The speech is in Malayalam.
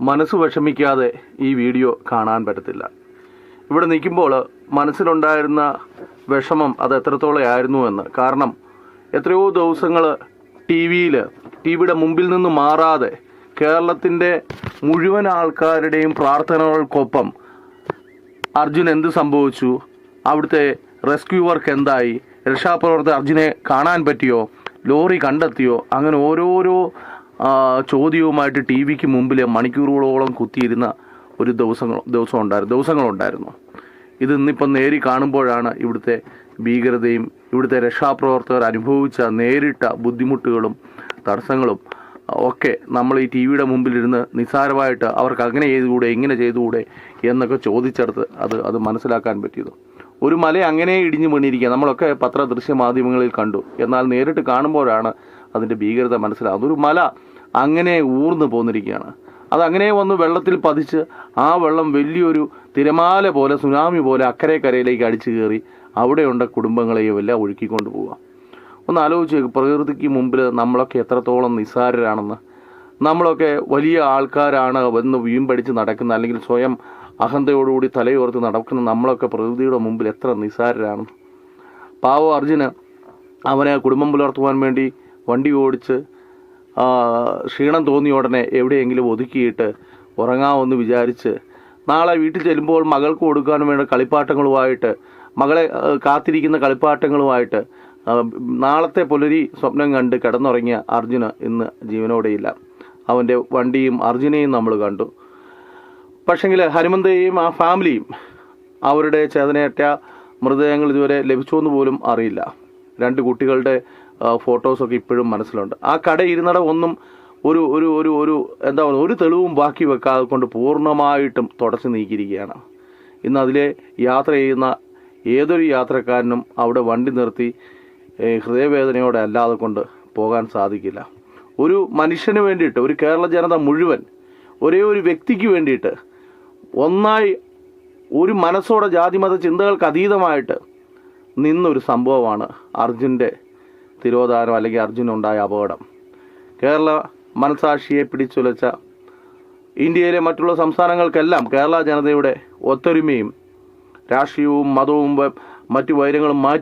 മനസ്സ് വിഷമിക്കാതെ ഈ വീഡിയോ കാണാൻ പറ്റത്തില്ല. ഇവിടെ നിൽക്കുമ്പോൾ മനസ്സിലുണ്ടായിരുന്ന വിഷമം അത് എത്രത്തോളം ആയിരുന്നു എന്ന്. കാരണം എത്രയോ ദിവസങ്ങൾ ടി വിയിൽ ടി വിയുടെ മുമ്പിൽ നിന്ന് മാറാതെ കേരളത്തിന്റെ മുഴുവൻ ആൾക്കാരുടെയും പ്രാർത്ഥനകൾക്കൊപ്പം അർജുൻ എന്ത് സംഭവിച്ചു? അവിടുത്തെ റെസ്ക്യൂ വർക്ക് എന്തായി? രക്ഷാപ്രവർത്തകർ അർജുനെ കാണാൻ പറ്റിയോ? ലോറി കണ്ടെത്തിയോ? അങ്ങനെ ഓരോരോ ചോദ്യവുമായിട്ട് ടി വിക്ക് മുമ്പിൽ മണിക്കൂറുകളോളം കുത്തിയിരുന്ന ഒരു ദിവസങ്ങൾ ദിവസം ഉണ്ടായിരുന്നു ദിവസങ്ങളുണ്ടായിരുന്നു. ഇത് ഇന്നിപ്പം നേരി കാണുമ്പോഴാണ് ഇവിടുത്തെ ഭീകരതയും ഇവിടുത്തെ രക്ഷാപ്രവർത്തകർ അനുഭവിച്ച നേരിട്ട ബുദ്ധിമുട്ടുകളും തടസ്സങ്ങളും ഒക്കെ നമ്മൾ ഈ ടി വിയുടെ മുമ്പിലിരുന്ന് നിസ്സാരമായിട്ട് അവർക്ക് അങ്ങനെ ചെയ്തുകൂടെ ഇങ്ങനെ ചെയ്തുകൂടെ എന്നൊക്കെ ചോദിച്ചെടുത്ത് അത് അത് മനസ്സിലാക്കാൻ പറ്റിയത്. ഒരു മല അങ്ങനെ ഇടിഞ്ഞു വീണിരിക്കുക നമ്മളൊക്കെ പത്ര ദൃശ്യ മാധ്യമങ്ങളിൽ കണ്ടു. എന്നാൽ നേരിട്ട് കാണുമ്പോഴാണ് അതിന്റെ ഭീകരത മനസ്സിലാകുന്നത് ഒരു മല അങ്ങനെ ഊർന്നു പോന്നിരിക്കുകയാണ്. അത് അങ്ങനെ വന്ന് വെള്ളത്തിൽ പതിച്ച് ആ വെള്ളം വലിയൊരു തിരമാല പോലെ സുനാമി പോലെ അക്കരെ കരയിലേക്ക് അടിച്ചു കയറി അവിടെയുണ്ട കുടുംബങ്ങളെയും എല്ലാം ഒഴുക്കിക്കൊണ്ട് പോവുക. ഒന്ന് ആലോചിച്ച് പ്രകൃതിക്ക് മുമ്പിൽ നമ്മളൊക്കെ എത്രത്തോളം നിസ്സാരരാണെന്ന്. നമ്മളൊക്കെ വലിയ ആൾക്കാരാണ് വന്ന് വീമ്പടിച്ച് നടക്കുന്ന അല്ലെങ്കിൽ സ്വയം അഹന്തയോടുകൂടി തലയോർത്ത് നടക്കുന്ന നമ്മളൊക്കെ പ്രകൃതിയുടെ മുമ്പിൽ എത്ര നിസ്സാരരാണ് പാവം അർജുന് അവനെ കുടുംബം പുലർത്തുവാൻ വേണ്ടി വണ്ടി ഓടിച്ച് ക്ഷീണം തോന്നിയ ഉടനെ എവിടെയെങ്കിലും ഒതുക്കിയിട്ട് ഉറങ്ങാമെന്ന് വിചാരിച്ച് നാളെ വീട്ടിൽ ചെല്ലുമ്പോൾ മകൾക്ക് കൊടുക്കാൻ വേണ്ട കളിപ്പാട്ടങ്ങളുമായിട്ട് മകളെ കാത്തിരിക്കുന്ന കളിപ്പാട്ടങ്ങളുമായിട്ട് നാളത്തെ പുലരി സ്വപ്നം കണ്ട് കിടന്നുറങ്ങിയ അർജുന ഇന്ന് ജീവനോടെയില്ല. അവന്റെ വണ്ടിയും അർജുനെയും നമ്മൾ കണ്ടു. പക്ഷെങ്കിൽ ഹനുമന്തയെയും ആ ഫാമിലിയും അവരുടെ ചേതനയറ്റ മൃതദേഹങ്ങൾ ഇതുവരെ ലഭിച്ചു എന്ന് പോലും അറിയില്ല. രണ്ട് കുട്ടികളുടെ ഫോട്ടോസൊക്കെ ഇപ്പോഴും മനസ്സിലുണ്ട്. ആ കട ഇരുന്നട ഒന്നും ഒരു ഒരു ഒരു ഒരു എന്താ പറയുക ഒരു തെളിവും ബാക്കി വെക്കാതെ കൊണ്ട് പൂർണമായിട്ടും തുടച്ചു നീക്കിയിരിക്കുകയാണ്. ഇന്ന് അതിലെ യാത്ര ചെയ്യുന്ന ഏതൊരു യാത്രക്കാരനും അവിടെ വണ്ടി നിർത്തി ഹൃദയവേദനയോടെ അല്ലാതെ കൊണ്ട് പോകാൻ സാധിക്കില്ല. ഒരു മനുഷ്യന് വേണ്ടിയിട്ട് ഒരു കേരള ജനത മുഴുവൻ ഒരേ ഒരു വ്യക്തിക്ക് വേണ്ടിയിട്ട് ഒന്നായി ഒരു മനസ്സോടെ ജാതിമത ചിന്തകൾക്ക് അതീതമായിട്ട് നിന്നൊരു സംഭവമാണ് അർജുന്റെ തിരോധാനം അല്ലെങ്കിൽ അർജുനുണ്ടായ അപകടം. കേരള മനസാക്ഷിയെ പിടിച്ചുലച്ച ഇന്ത്യയിലെ മറ്റുള്ള സംസ്ഥാനങ്ങൾക്കെല്ലാം കേരള ജനതയുടെ ഒത്തൊരുമയും രാഷ്ട്രീയവും മതവും മറ്റു വൈരങ്ങളും മാറ്റി